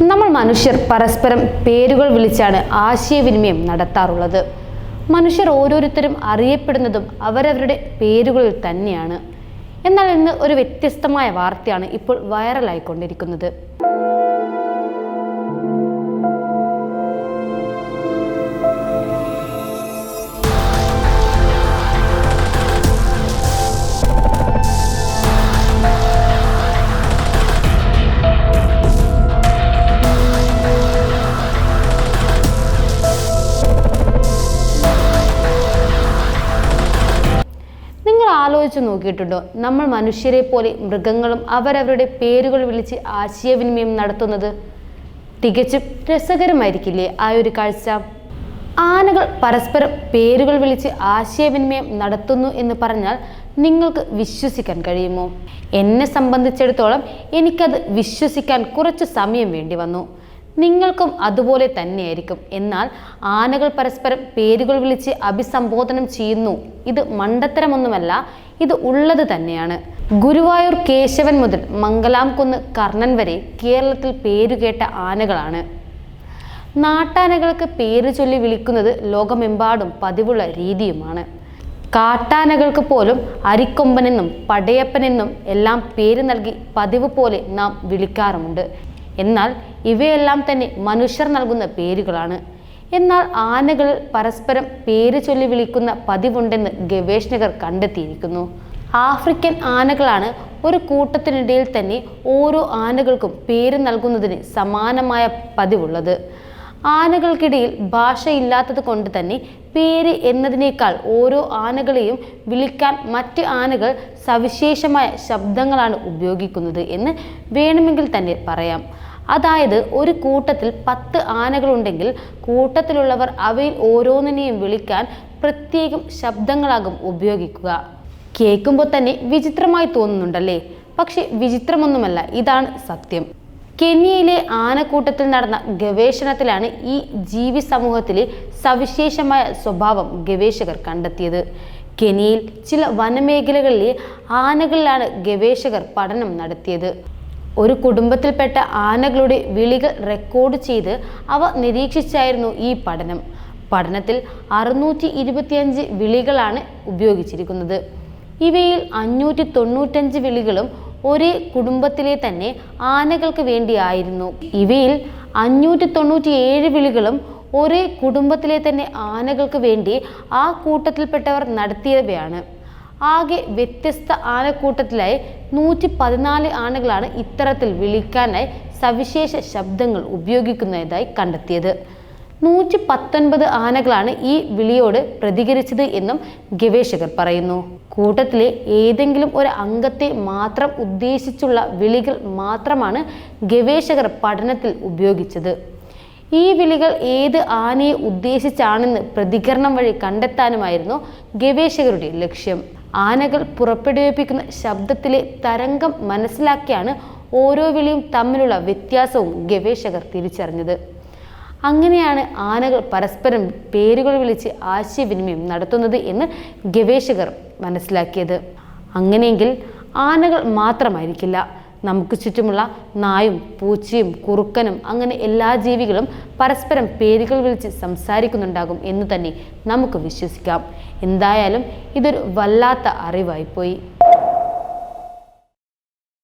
നമ്മൾ മനുഷ്യർ പരസ്പരം പേരുകൾ വിളിച്ചാണ് ആശയവിനിമയം നടത്താറുള്ളത്. മനുഷ്യർ ഓരോരുത്തരും അറിയപ്പെടുന്നതും അവരവരുടെ പേരുകളിൽ തന്നെയാണ്. എന്നാൽ ഇന്ന് ഒരു വ്യത്യസ്തമായ വാർത്തയാണ് ഇപ്പോൾ വൈറലായിക്കൊണ്ടിരിക്കുന്നത്. ആലോചിച്ച് നോക്കിയിട്ടുണ്ടോ? നമ്മൾ മനുഷ്യരെ പോലെ മൃഗങ്ങളും അവരവരുടെ പേരുകൾ വിളിച്ച് ആശയവിനിമയം നടത്തുന്നത് തികച്ചും രസകരമായിരിക്കില്ലേ ആ ഒരു കാഴ്ച? ആനകൾ പരസ്പരം പേരുകൾ വിളിച്ച് ആശയവിനിമയം നടത്തുന്നു എന്ന് പറഞ്ഞാൽ നിങ്ങൾക്ക് വിശ്വസിക്കാൻ കഴിയുമോ? എന്നെ സംബന്ധിച്ചിടത്തോളം എനിക്കത് വിശ്വസിക്കാൻ കുറച്ച് സമയം വേണ്ടി വന്നു. നിങ്ങൾക്കും അതുപോലെ തന്നെയായിരിക്കും. എന്നാൽ ആനകൾ പരസ്പരം പേരുകൾ വിളിച്ച് അഭിസംബോധനം ചെയ്യുന്നു. ഇത് മണ്ടത്തരമൊന്നുമല്ല ഇത് ഉള്ളത് തന്നെയാണ്. ഗുരുവായൂർ കേശവൻ മുതൽ മംഗലാംകുന്ന് കർണൻ വരെ കേരളത്തിൽ പേരുകേട്ട ആനകളാണ്. നാട്ടാനകൾക്ക് പേര് ചൊല്ലി വിളിക്കുന്നത് ലോകമെമ്പാടും പതിവുള്ള രീതിയുമാണ്. കാട്ടാനകൾക്ക് പോലും അരിക്കൊമ്പനെന്നും പടയപ്പനെന്നും എല്ലാം പേര് നൽകി പതിവ് പോലെ നാം വിളിക്കാറുമുണ്ട്. എന്നാൽ ഇവയെല്ലാം തന്നെ മനുഷ്യർ നൽകുന്ന പേരുകളാണ്. എന്നാൽ ആനകൾ പരസ്പരം പേര് ചൊല്ലി വിളിക്കുന്ന പതിവുണ്ടെന്ന് ഗവേഷകർ കണ്ടെത്തിയിരിക്കുന്നു. ആഫ്രിക്കൻ ആനകളാണ് ഒരു കൂട്ടത്തിനിടയിൽ തന്നെ ഓരോ ആനകൾക്കും പേര് നൽകുന്നതിന് സമാനമായ പതിവുള്ളത്. ആനകൾക്കിടയിൽ ഭാഷയില്ലാത്തത് കൊണ്ട് തന്നെ പേര് എന്നതിനേക്കാൾ ഓരോ ആനകളെയും വിളിക്കാൻ മറ്റ് ആനകൾ സവിശേഷമായ ശബ്ദങ്ങളാണ് ഉപയോഗിക്കുന്നത് എന്ന് വേണമെങ്കിൽ തന്നെ പറയാം. അതായത് ഒരു കൂട്ടത്തിൽ പത്ത് ആനകളുണ്ടെങ്കിൽ കൂട്ടത്തിലുള്ളവർ അവയിൽ ഓരോന്നിനെയും വിളിക്കാൻ പ്രത്യേകം ശബ്ദങ്ങളാകും ഉപയോഗിക്കുക. കേൾക്കുമ്പോൾ തന്നെ വിചിത്രമായി തോന്നുന്നുണ്ടല്ലേ? പക്ഷെ വിചിത്രമൊന്നുമല്ല ഇതാണ് സത്യം. കെനിയയിലെ ആനക്കൂട്ടത്തിൽ നടന്ന ഗവേഷണത്തിലാണ് ഈ ജീവി സമൂഹത്തിലെ സവിശേഷമായ സ്വഭാവം ഗവേഷകർ കണ്ടെത്തിയത്. കെനിയയിൽ ചില വനമേഖലകളിലെ ആനകളിലാണ് ഗവേഷകർ പഠനം നടത്തിയത്. ഒരു കുടുംബത്തിൽപ്പെട്ട ആനകളുടെ വിളികൾ റെക്കോർഡ് ചെയ്ത് അവ നിരീക്ഷിച്ചായിരുന്നു ഈ പഠനം. പഠനത്തിൽ അറുന്നൂറ്റി ഇരുപത്തിയഞ്ച് വിളികളാണ് ഉപയോഗിച്ചിരിക്കുന്നത്. ഇവയിൽ അഞ്ഞൂറ്റി തൊണ്ണൂറ്റഞ്ച് വിളികളും ഒരേ കുടുംബത്തിലെ തന്നെ ആനകൾക്ക് വേണ്ടിയായിരുന്നു. ഇവയിൽ അഞ്ഞൂറ്റി തൊണ്ണൂറ്റി ഏഴ് വിളികളും ഒരേ കുടുംബത്തിലെ തന്നെ ആനകൾക്ക് വേണ്ടി ആ കൂട്ടത്തിൽപ്പെട്ടവർ നടത്തിയവയാണ്. ആകെ വ്യത്യസ്ത ആനക്കൂട്ടത്തിലായി നൂറ്റി പതിനാല് ആനകളാണ് ഇത്തരത്തിൽ വിളിക്കാനായി സവിശേഷ ശബ്ദങ്ങൾ ഉപയോഗിക്കുന്നതായി കണ്ടെത്തിയത്. നൂറ്റി പത്തൊൻപത് ആനകളാണ് ഈ വിളിയോട് പ്രതികരിച്ചത് എന്നും ഗവേഷകർ പറയുന്നു. കൂട്ടത്തിലെ ഏതെങ്കിലും ഒരു അംഗത്തെ മാത്രം ഉദ്ദേശിച്ചുള്ള വിളികൾ മാത്രമാണ് ഗവേഷകർ പഠനത്തിൽ ഉപയോഗിച്ചത്. ഈ വിളികൾ ഏത് ആനയെ ഉദ്ദേശിച്ചാണെന്ന് പ്രതികരണം വഴി കണ്ടെത്താനുമായിരുന്നു ഗവേഷകരുടെ ലക്ഷ്യം. ആനകൾ പുറപ്പെടുവിപ്പിക്കുന്ന ശബ്ദത്തിലെ തരംഗം മനസ്സിലാക്കിയാണ് ഓരോ വിളിയും തമ്മിലുള്ള വ്യത്യാസവും ഗവേഷകർ തിരിച്ചറിഞ്ഞത്. അങ്ങനെയാണ് ആനകൾ പരസ്പരം പേരുകൾ വിളിച്ച് ആശയവിനിമയം നടത്തുന്നത് എന്ന് ഗവേഷകർ മനസ്സിലാക്കിയത്. അങ്ങനെയെങ്കിൽ ആനകൾ മാത്രമായിരിക്കില്ല. നമുക്ക് ചുറ്റുമുള്ള നായും പൂച്ചയും കുറുക്കനും അങ്ങനെ എല്ലാ ജീവികളും പരസ്പരം പേരുകൾ വിളിച്ച് സംസാരിക്കുന്നുണ്ടാകും എന്ന് തന്നെ നമുക്ക് വിശ്വസിക്കാം. എന്തായാലും ഇതൊരു വല്ലാത്ത അറിവായിപ്പോയി.